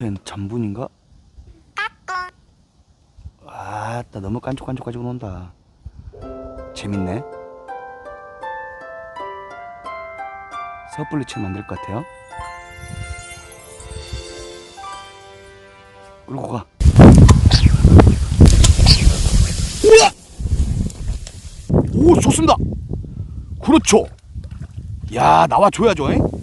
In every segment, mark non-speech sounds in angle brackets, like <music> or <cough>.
웬 잠분인가? 아따 너무 깐족깐족 가지고 논다 재밌네 섣불리 치면 안될것 같아요 끌고 가! 오 좋습니다 그렇죠 야 나와줘야죠 잉?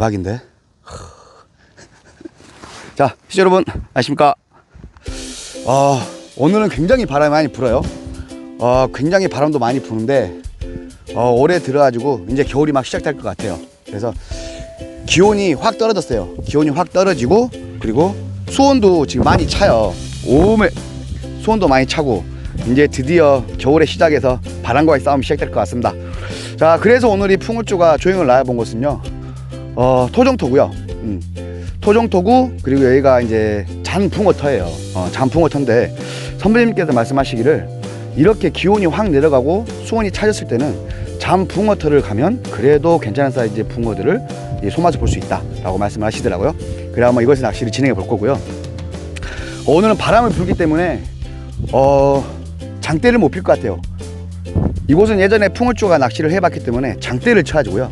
대박인데? <laughs> 자 시청 여러분 안녕하십니까? 아 오늘은 굉장히 바람이 많이 불어요. 어, 굉장히 바람도 많이 부는데 어, 올해 들어가지고 이제 겨울이 막 시작될 것 같아요. 그래서 기온이 확 떨어졌어요. 기온이 확 떨어지고 그리고 수온도 지금 많이 차요. 오메 수온도 많이 차고 이제 드디어 겨울의 시작에서 바람과의 싸움이 시작될 것 같습니다. 자 그래서 오늘 이 풍울주가 조형을 나와본 곳은요 어, 토종토고요. 음. 토종토고 그리고 여기가 이제 잔붕어터예요. 어, 잔붕어터인데 선배님께서 말씀하시기를 이렇게 기온이 확 내려가고 수온이 차졌을 때는 잔붕어터를 가면 그래도 괜찮은 사이즈의 붕어들을 이 손맛을 볼 수 있다라고 말씀을 하시더라고요. 그래 한번 이것을 낚시를 진행해 볼 거고요. 오늘은 바람을 불기 때문에 어, 장대를 못 필 것 같아요. 이곳은 예전에 풍어조가 낚시를 해봤기 때문에 장대를 쳐가지고요.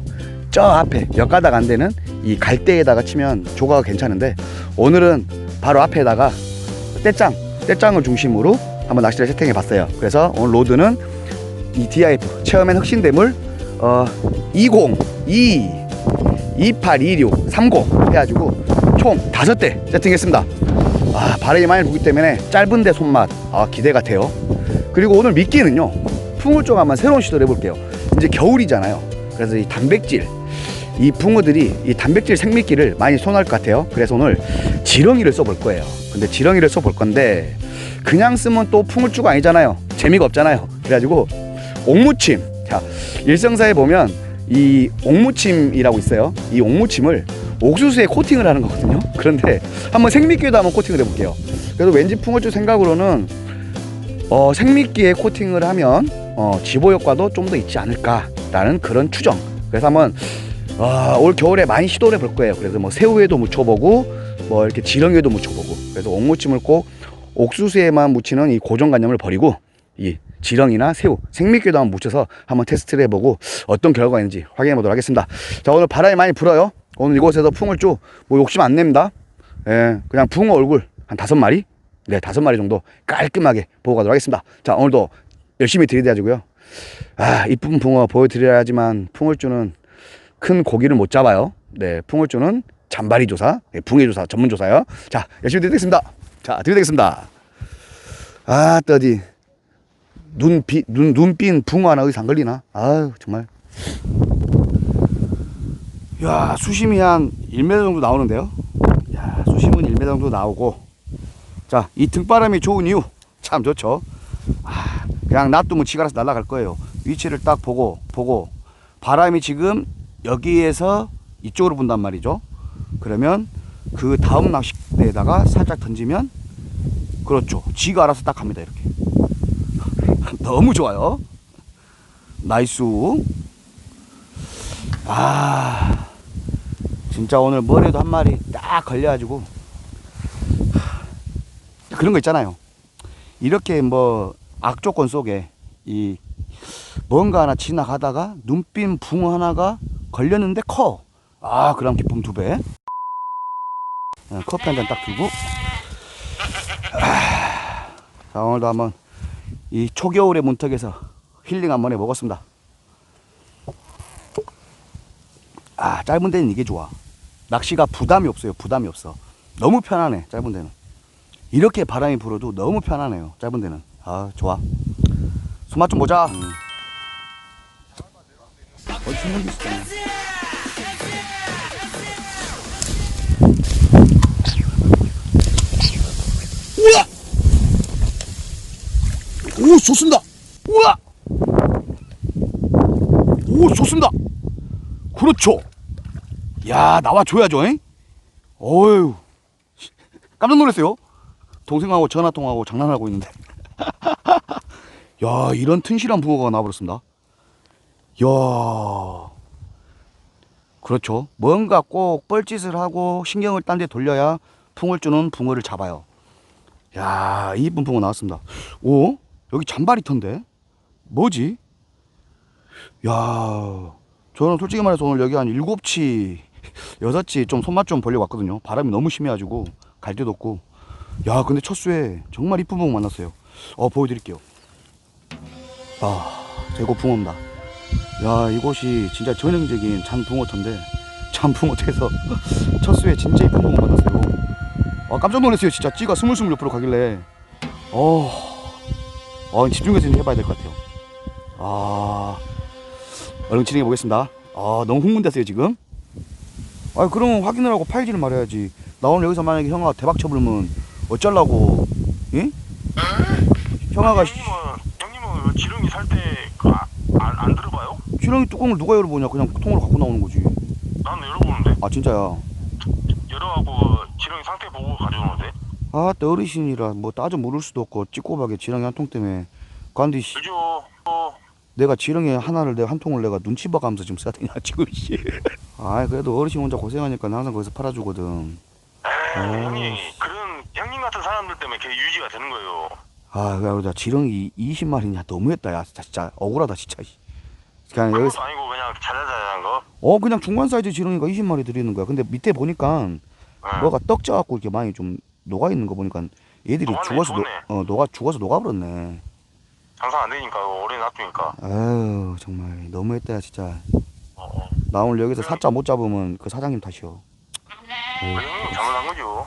저 앞에 몇 가닥 안 되는 이 갈대에다가 치면 조가가 괜찮은데 오늘은 바로 앞에다가 떼짱, 떼짱을 중심으로 한번 낚시를 세팅해 봤어요. 그래서 오늘 로드는 이 DIF 체험엔 흑신대물 어, 20, 2, 28, 26, 30 해가지고 총 다섯 대 세팅했습니다. 아, 바람이 많이 불기 때문에 짧은데 손맛 아, 기대가 돼요. 그리고 오늘 미끼는요 풍을 쪽 한번 새로운 시도를 해볼게요. 이제 겨울이잖아요. 그래서 이 단백질 이 붕어들이 이 단백질 생미끼를 많이 손할 것 같아요. 그래서 오늘 지렁이를 써볼 거예요. 근데 지렁이를 써볼 건데 그냥 쓰면 또 풍을주가 아니잖아요. 재미가 없잖아요. 그래가지고 옥무침. 자 일성사에 보면 이 옥무침이라고 있어요. 이 옥무침을 옥수수에 코팅을 하는 거거든요. 그런데 한번 생미끼에도 한번 코팅을 해볼게요. 그래서 왠지 풍어주 생각으로는 어, 생미끼에 코팅을 하면 어, 지보 효과도 좀 더 있지 않을까라는 그런 추정. 그래서 한번 아, 올 겨울에 많이 시도를 해볼 거예요. 그래서 뭐 새우에도 묻혀보고 뭐 이렇게 지렁이에도 묻혀보고 그래서 옥무침을 꼭 옥수수에만 묻히는 이 고정관념을 버리고 이 지렁이나 새우, 생미끼도 한번 묻혀서 한번 테스트를 해보고 어떤 결과가 있는지 확인해 보도록 하겠습니다. 자 오늘 바람이 많이 불어요. 오늘 이곳에서 풍을 쭉뭐 욕심 안 냅니다. 예, 그냥 붕어 얼굴 한 다섯 마리, 네 다섯 마리 정도 깔끔하게 보고 가도록 하겠습니다. 자 오늘도 열심히 들이대가지고요. 아 이쁜 붕어 보여드려야지만 풍을주는 큰 고기를 못 잡아요. 네, 풍을주는 잔바리 조사, 네, 붕해 조사 전문 조사요. 자, 열심히 드리겠습니다. 자, 드리겠습니다. 아, 떠디 눈 비 눈 눈빈 붕어 하나 어디서 안 걸리나? 아유, 정말. 야, 수심이 한 1m 정도 나오는데요. 야, 수심은 1m 정도 나오고. 자, 이 등바람이 좋은 이유 참 좋죠. 아, 그냥 놔두면 지가 알아서 날아갈 거예요. 위치를 딱 보고 보고 바람이 지금 여기에서 이쪽으로 분단 말이죠. 그러면 그 다음 낚싯대에다가 살짝 던지면 그렇죠. 지가 알아서 딱 갑니다. 이렇게. <laughs> 너무 좋아요. 나이스. 아, 진짜 오늘 머리도 한 마리 딱 걸려가지고 그런 거 있잖아요. 이렇게 뭐 악조건 속에 이 뭔가 하나 지나가다가 눈빛 붕어 하나가 걸렸는데 커. 아, 그럼 기쁨 두 배. 어, 커피 한 잔 딱 들고. 아, 자, 오늘도 한번 이 초겨울의 문턱에서 힐링 한번 해보겠습니다. 아, 짧은 데는 이게 좋아. 낚시가 부담이 없어요. 부담이 없어. 너무 편하네, 짧은 데는. 이렇게 바람이 불어도 너무 편하네요. 짧은 데는. 아, 좋아. 손맛 좀 보자. 음. 어디 데 있었잖아. 우와! 오, 좋습니다. 우와! 오, 좋습니다. 그렇죠. 야, 나와줘야죠, 잉? 어휴. 깜짝 놀랐어요. 동생하고 전화 통화하고 장난하고 있는데. <laughs> 야, 이런 튼실한 붕어가 나와버렸습니다. 야, 그렇죠. 뭔가 꼭 뻘짓을 하고 신경을 딴 데 돌려야 풍을 주는 붕어를 잡아요. 야, 이 이쁜 붕어 나왔습니다. 오, 여기 잔바리터인데? 뭐지? 야, 저는 솔직히 말해서 오늘 여기 한 일곱 치, 여섯 치좀 손맛 좀 보려고 왔거든요. 바람이 너무 심해가지고 갈 데도 없고. 야, 근데 첫 수에 정말 이쁜 붕어 만났어요. 어, 보여드릴게요. 아, 대고 붕어입니다. 야, 이곳이 진짜 전형적인 잔붕어터인데, 잔붕어터에서 <laughs> 첫 수에 진짜 이쁜 붕어 만났어요. 아, 깜짝 놀랐어요. 진짜 찌가 스물스물 옆으로 가길래. 어, 어, 집중해서 좀 해봐야 될 것 같아요. 아, 얼른 진행해 보겠습니다. 아, 너무 흥분됐어요, 지금. 아, 그러면 확인을 하고 파일지를 말해야지. 나 오늘 여기서 만약에 형아 대박 쳐버리면 어쩌려고, 응? 형아가 씨- 형님은 형님은 지렁이 살 때안안 안 지렁이 뚜껑을 누가 열어보냐? 그냥 통으로 갖고 나오는 거지. 나는 열어보는데 아, 진짜야. 열어갖고 지렁이 상태 보고 가져오는데 아, 또 어르신이라 뭐 따져 모를 수도 없고 찌꼬박에 지렁이 한 통 때문에 관디 씨, 그죠? 어, 내가 지렁이 하나를 내가 한 통을 내가 눈치 봐가면서 지금 써야 되냐 지금 씨. 아, 그래도 어르신 혼자 고생하니까 나 항상 거기서 팔아주거든. 에이, 아, 형님 그런 형님 같은 사람들 때문에 걔 유지가 되는 거예요. 아, 그러다 지렁이 20마리냐 너무했다. 야, 진짜, 진짜 억울하다 진짜. 씨. 그냥 그것도 여기서 아니고 그냥 자잘자잘한 거. 어 그냥 중간 사이즈 지렁이가 20마리 들이는 거야. 근데 밑에 보니까 응. 뭐가 떡 쪄갖고 이렇게 많이 좀 녹아 있는 거 보니까 얘들이 녹았네, 죽어서 녹, 죽었네. 어 녹아 죽어서 녹아버렸네. 장사 안 되니까 오래 놔두니까. 아유 정말 너무했다 야 진짜. 어, 어. 나 오늘 여기서 사자 못 잡으면 그 사장님 탓이요. 그 형님 잘못한 거죠.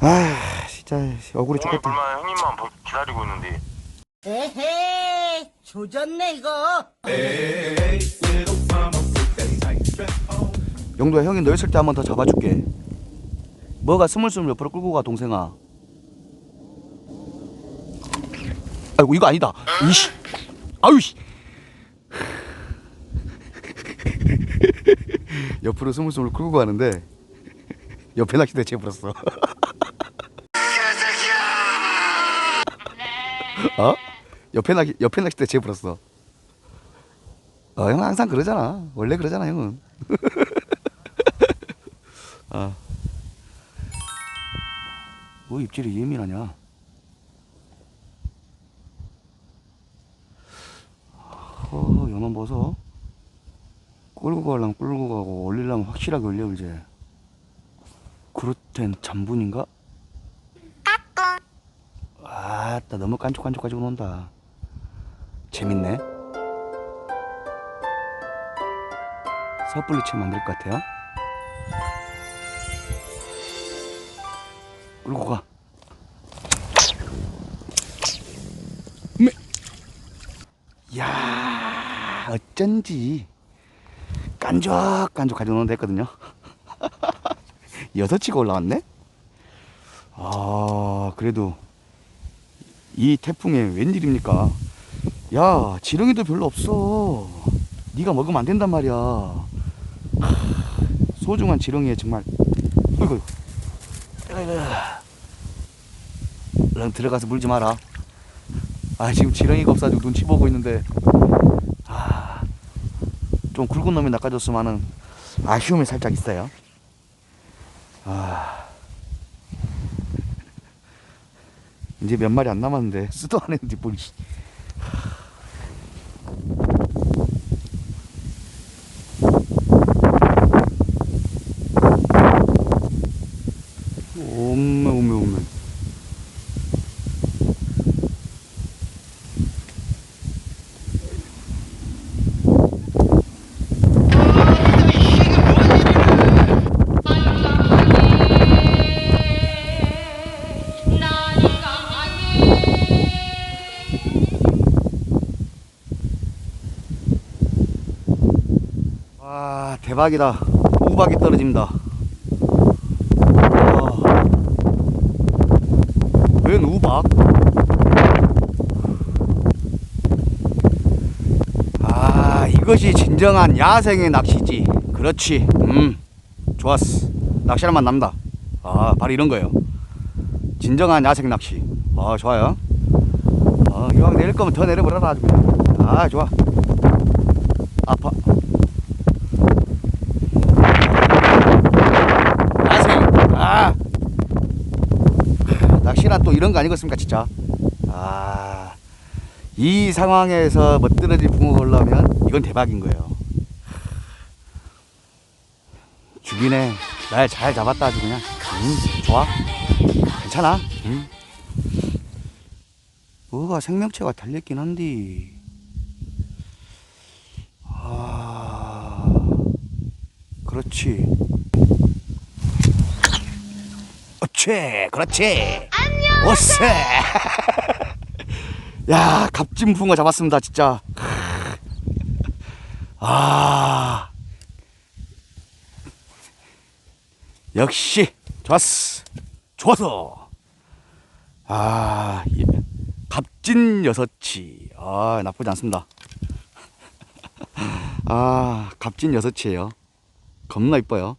아 진짜 죽겠다. 불만 형님만 보- 기다리고 있는데. 에헤이 조졌네 이거 영도야 형이 너 있을 때 한 번 더 잡아줄게. 뭐가 스물스물 옆으로 끌고 가 동생아. 아이고 이거 아니다. 이씨. 아유 씨. <laughs> 옆으로 스물스물 끌고 가는데 옆에 낚시대 재버렸어. 어? 옆에 낚시 옆에 낚시대 재버렸어. 어, 형 항상 그러잖아. 원래 그러잖아, 형은. <laughs> 아. 뭐 입질이 예민하냐? 어, 연원 벗어. 끌고 가려면 끌고 가고 올리려면 확실하게 올려 이제. 그렇텐 잠분인가? 아따 너무 깐족깐족 가지고 논다. 재밌네. 섣불리 치면 안될 것 같아요. 끌고 가. 매. 야, 어쩐지 깐족깐족 가져오는 됐거든요. 여섯 치가 올라왔네. 아, 그래도 이 태풍에 웬일입니까? 야, 지렁이도 별로 없어. 네가 먹으면 안 된단 말이야. 하, 소중한 지렁이에 정말. 어이구. 얼른 들어가서 물지 마라. 아 지금 지렁이가 없어가지고 눈치 보고 있는데 아, 좀 굵은 놈이 낚아줬으면은 아쉬움이 살짝 있어요. 아 이제 몇 마리 안 남았는데 쓰도 안 했는데 뭘 씨. 오메 오메 오메 와 대박이다 우박이 떨어집니다 와. 웬 우박? 아 이것이 진정한 야생의 낚시지 그렇지 음 좋았어 낚시하는 맛 납니다 아 바로 이런 거예요 진정한 야생 낚시. 아 좋아요. 어, 이왕 내릴 거면 더 내려버려라. 아 좋아. 아파. 야생. 아. 낚시란 또 이런 거 아니겠습니까 진짜. 아. 이 상황에서 멋들어진 붕어가 올라오면 이건 대박인 거예요. 죽이네. 날 잘 잡았다 아주 그냥. 음, 좋아. 괜찮아. 음. 뭐가 생명체가 달렸긴 한디. 아, 그렇지. 어째, 그렇지. 오세. <laughs> 야, 값진 붕어 잡았습니다, 진짜. 아. 역시 좋았어 좋았어 아 예. 값진 여섯치. 아 나쁘지 않습니다. <laughs> 아 값진 여섯치예요. 겁나 이뻐요.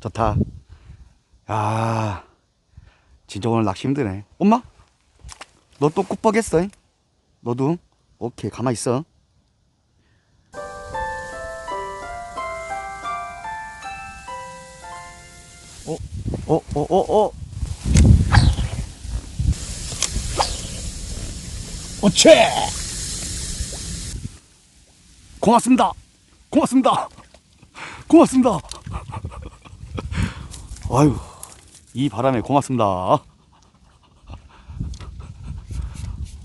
좋다. 야 진짜 오늘 낚시 힘드네 엄마 너또 꾹뻑했어 너도 오케이 가만 있어 어, 어, 어, 어. 어채! 고맙습니다. 고맙습니다. 고맙습니다. 아유, 이 바람에 고맙습니다.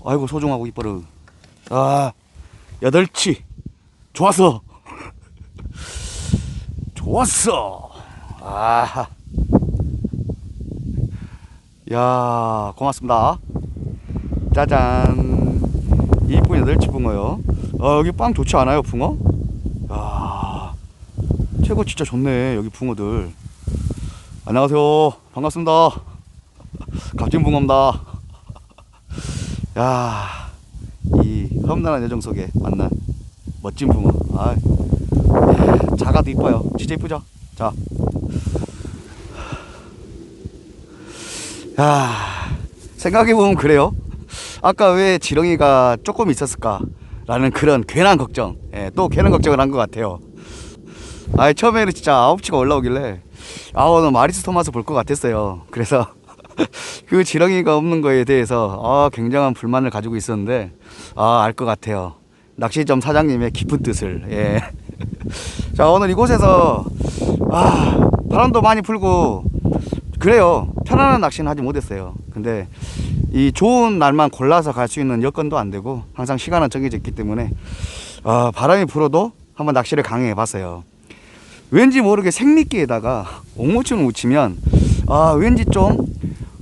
아이고, 소중하고 이뻐르. 아, 여덟치. 좋았어. 좋았어. 아. 야 고맙습니다 짜잔 이쁜 여덟치 붕어요 아 여기 빵 좋지 않아요 붕어? 야 최고 진짜 좋네 여기 붕어들 안녕하세요 반갑습니다. 값진 붕어입니다. 야 이 험난한 여정 속에 만난 멋진 붕어. 아 자가도 이뻐요. 진짜 이쁘죠? 자. 야, 생각해 보면 그래요. 아까 왜 지렁이가 조금 있었을까라는 그런 괜한 걱정, 예, 또 괜한 걱정을 한 것 같아요. 아, 처음에는 진짜 아홉치가 올라오길래 아, 오늘 마리스 토마스 볼 것 같았어요. 그래서 <laughs> 그 지렁이가 없는 거에 대해서 아, 굉장한 불만을 가지고 있었는데 아, 알 것 같아요. 낚시점 사장님의 깊은 뜻을. 예. <laughs> 자, 오늘 이곳에서 아, 바람도 많이 불고 그래요. 편안한 낚시는 하지 못했어요. 근데 이 좋은 날만 골라서 갈 수 있는 여건도 안 되고 항상 시간은 정해져 있기 때문에 아, 바람이 불어도 한번 낚시를 강행해 봤어요. 왠지 모르게 생미끼에다가 옥무침을 묻히면 아, 왠지 좀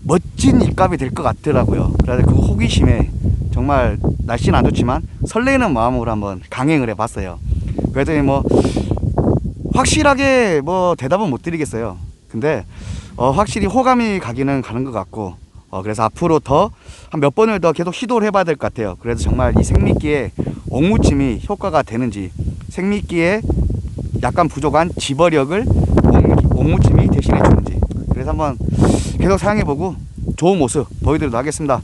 멋진 입값이 될 것 같더라고요. 그래서 그 호기심에 정말 날씨는 안 좋지만 설레는 마음으로 한번 강행을 해 봤어요. 그랬더니 뭐 확실하게 뭐 대답은 못 드리겠어요. 근데 어, 확실히 호감이 가기는 가는 것 같고 어, 그래서 앞으로 더 한 몇 번을 더 계속 시도를 해봐야 될 것 같아요. 그래서 정말 이 생미끼의 옥무침이 효과가 되는지 생미끼의 약간 부족한 지버력을 옥- 옥무침이 대신해 주는지 그래서 한번 계속 사용해보고 좋은 모습 보여드리도록 하겠습니다.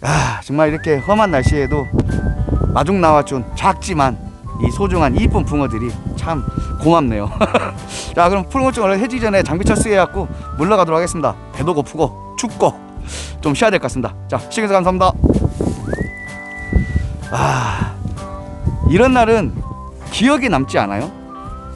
아, 정말 이렇게 험한 날씨에도 마중 나와준 작지만 이 소중한 이쁜 붕어들이 참 고맙네요. <laughs> 자 그럼 얼른 해지기 전에 장비 철수해갖고 물러가도록 하겠습니다. 배도 고프고 춥고 좀 쉬어야 될 것 같습니다. 자 시청해주셔서 감사합니다. 아 이런 날은 기억에 남지 않아요?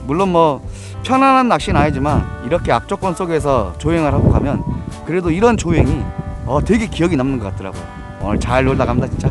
물론 뭐 편안한 낚시는 아니지만 이렇게 악조건 속에서 조행을 하고 가면 그래도 이런 조행이 어, 되게 기억이 남는 것 같더라고요. 오늘 잘 놀다 갑니다 진짜.